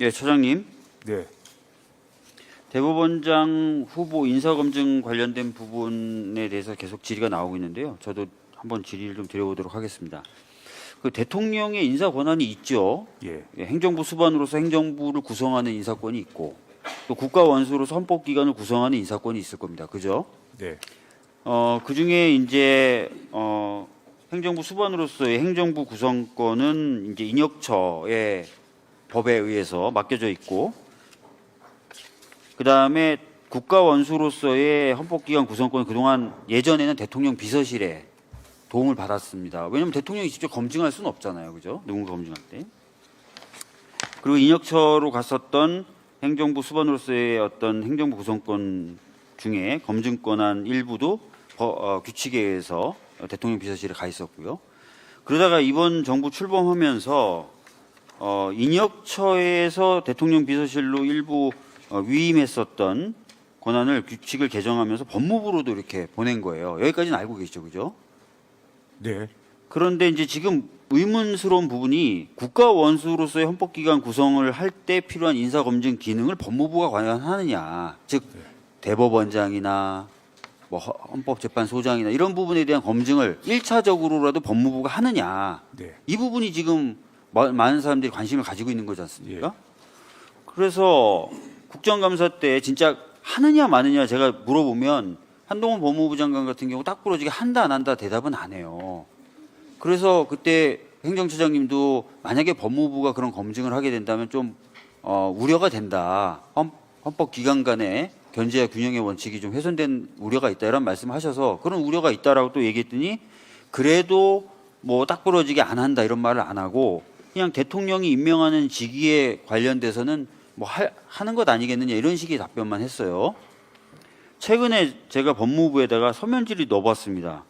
예, 처장님. 네. 대법원장 후보 인사검증 관련된 부분에 대해서 계속 질의가 나오고 있는데요. 저도 한번 질의를 좀 드려보도록 하겠습니다. 그 대통령의 인사 권한이 있죠. 예. 예, 행정부 수반으로서 행정부를 구성하는 인사권이 있고 또 국가 원수로서 헌법기관을 구성하는 인사권이 있을 겁니다. 그죠? 네. 어, 그 중에 이제 어, 행정부 수반으로서의 행정부 구성권은 이제 인혁처의 법에 의해서 맡겨져 있고 그 다음에 국가 원수로서의 헌법기관 구성권은 그동안 예전에는 대통령 비서실에 도움을 받았습니다. 왜냐하면 대통령이 직접 검증할 수는 없잖아요, 그죠? 누군가 검증할 때. 그리고 인혁처로 갔었던 행정부 수반으로서의 어떤 행정부 구성권 중에 검증 권한 일부도 법- 어, 규칙에 의해서 대통령 비서실에 가 있었고요. 그러다가 이번 정부 출범하면서 어, 인혁처에서 대통령 비서실로 일부 어, 위임했었던 권한을 규칙을 개정하면서 법무부로도 이렇게 보낸 거예요. 여기까지는 알고 계시죠, 그죠? 네. 그런데 이제 지금 의문스러운 부분이 국가 원수로서의 헌법기관 구성을 할 때 필요한 인사검증 기능을 법무부가 과연 하느냐. 즉, 대법원장이나 뭐 허- 헌법재판소장이나 이런 부분에 대한 검증을 1차적으로라도 법무부가 하느냐. 네. 이 부분이 지금 마- 많은 사람들이 관심을 가지고 있는 거지 않습니까? 예. 그래서 국정감사 때 진짜 하느냐 마느냐 제가 물어보면 한동훈 법무부 장관 같은 경우 딱 부러지게 한다 안 한다 대답은 안 해요. 그래서 그때 행정처장님도 만약에 법무부가 그런 검증을 하게 된다면 좀 어, 우려가 된다. 헌, 헌법기관 간의 견제와 균형의 원칙이 좀 훼손된 우려가 있다 이런 말씀하셔서 그런 우려가 있다라고 또 얘기했더니 그래도 뭐 딱 부러지게 안 한다 이런 말을 안 하고 그냥 대통령이 임명하는 직위에 관련돼서는 뭐 할- 하는 것 아니겠느냐 이런 식의 답변만 했어요. 최근에 제가 법무부에다가 서면 질의 넣어봤습니다.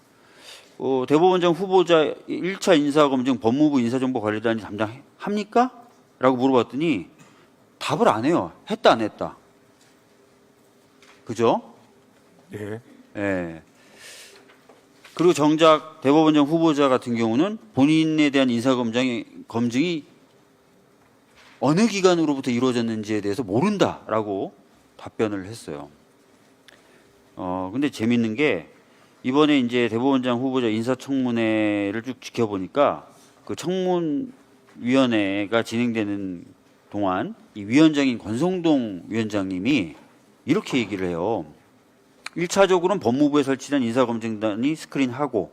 어, 대법원장 후보자 1차 인사검증 법무부 인사정보관리단이 담당 합니까? 라고 물어봤더니 답을 안 해요. 했다 안 했다. 그죠? 네. 예. 그리고 정작 대법원장 후보자 같은 경우는 본인에 대한 인사 검증이 검증이 어느 기관으로부터 이루어졌는지에 대해서 모른다라고 답변을 했어요. 어, 근데 재밌는 게 이번에 이제 대법원장 후보자 인사청문회를 쭉 지켜보니까 그 청문위원회가 진행되는 동안 이 위원장인 권성동 위원장님이 이렇게 얘기를 해요. 1차적으로는 법무부에 설치된 인사검증단이 스크린하고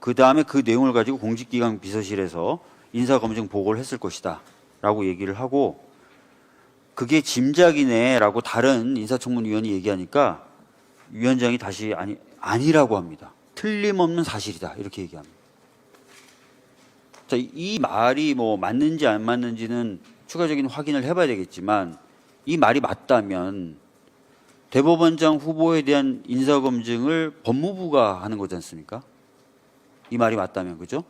그 다음에 그 내용을 가지고 공직기관 비서실에서 인사검증 보고를 했을 것이다 라고 얘기를 하고 그게 짐작이네 라고 다른 인사청문위원이 얘기하니까 위원장이 다시 아니, 아니라고 합니다. 틀림없는 사실이다 이렇게 얘기합니다. 자, 이 말이 뭐 맞는지 안 맞는지는 추가적인 확인을 해봐야 되겠지만 이 말이 맞다면 대법원장 후보에 대한 인사검증을 법무부가 하는 거지 않습니까? 이 말이 맞다면 그죠?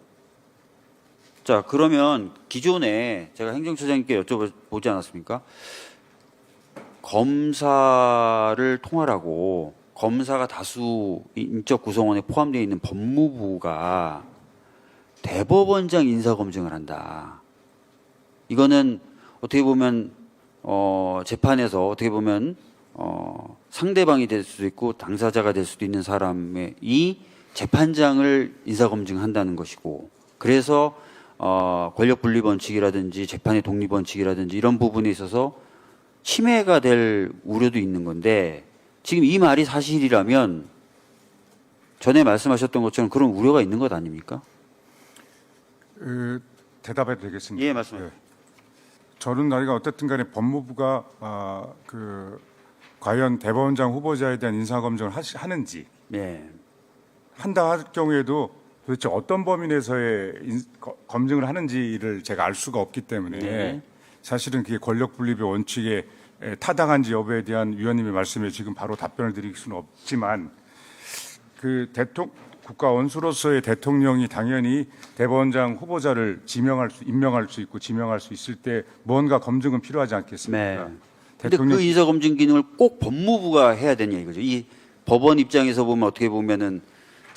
자 그러면 기존에 제가 행정처장님께 여쭤보지 않았습니까? 검사를 통할하고 검사가 다수 인적 구성원에 포함되어 있는 법무부가 대법원장 인사검증을 한다. 이거는 어떻게 보면 어, 재판에서 어떻게 보면 어, 상대방이 될 수도 있고 당사자가 될 수도 있는 사람의 이 재판장을 인사검증한다는 것이고 그래서 어, 권력 분리 원칙이라든지 재판의 독립 원칙이라든지 이런 부분에 있어서 침해가 될 우려도 있는 건데 지금 이 말이 사실이라면 전에 말씀하셨던 것처럼 그런 우려가 있는 것 아닙니까? 그, 대답해도 되겠습니다. 예, 말씀하세요. 저는 나이가 어쨌든 간에 법무부가 아, 그 과연 대법원장 후보자에 대한 인사검증을 하시, 하는지 네. 한다 할 경우에도 도대체 어떤 범위 내에서의 인- 검증을 하는지를 제가 알 수가 없기 때문에 네. 사실은 그게 권력 분립의 원칙에 에, 타당한지 여부에 대한 위원님의 말씀에 지금 바로 답변을 드릴 수는 없지만 그 대통령 국가 원수로서의 대통령이 당연히 대법원장 후보자를 지명할 수 임명할 수 있고 지명할 수 있을 때 뭔가 검증은 필요하지 않겠습니까? 네. 근데 대통령 그 인사검증 기능을 꼭 법무부가 해야 되냐 이거죠. 이 법원 입장에서 보면 어떻게 보면은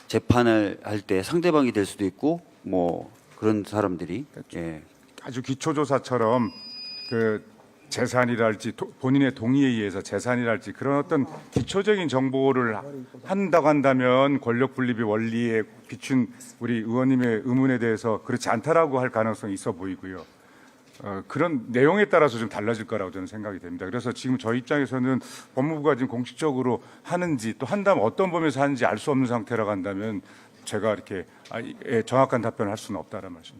재판을 할 때 상대방이 될 수도 있고 뭐 그런 사람들이 예. 아주 기초조사처럼 그 재산이랄지 도- 본인의 동의에 의해서 재산이랄지 그런 어떤 기초적인 정보를 한다고 한다면 권력 분립의 원리에 비춘 우리 의원님의 의문에 대해서 그렇지 않다라고 할 가능성이 있어 보이고요. 어, 그런 내용에 따라서 좀 달라질 거라고 저는 생각이 됩니다. 그래서 지금 저희 입장에서는 법무부가 지금 공식적으로 하는지 또 한다면 어떤 범위에서 하는지 알 수 없는 상태라고 한다면 제가 이렇게 아, 예, 정확한 답변을 할 수는 없다는 말씀.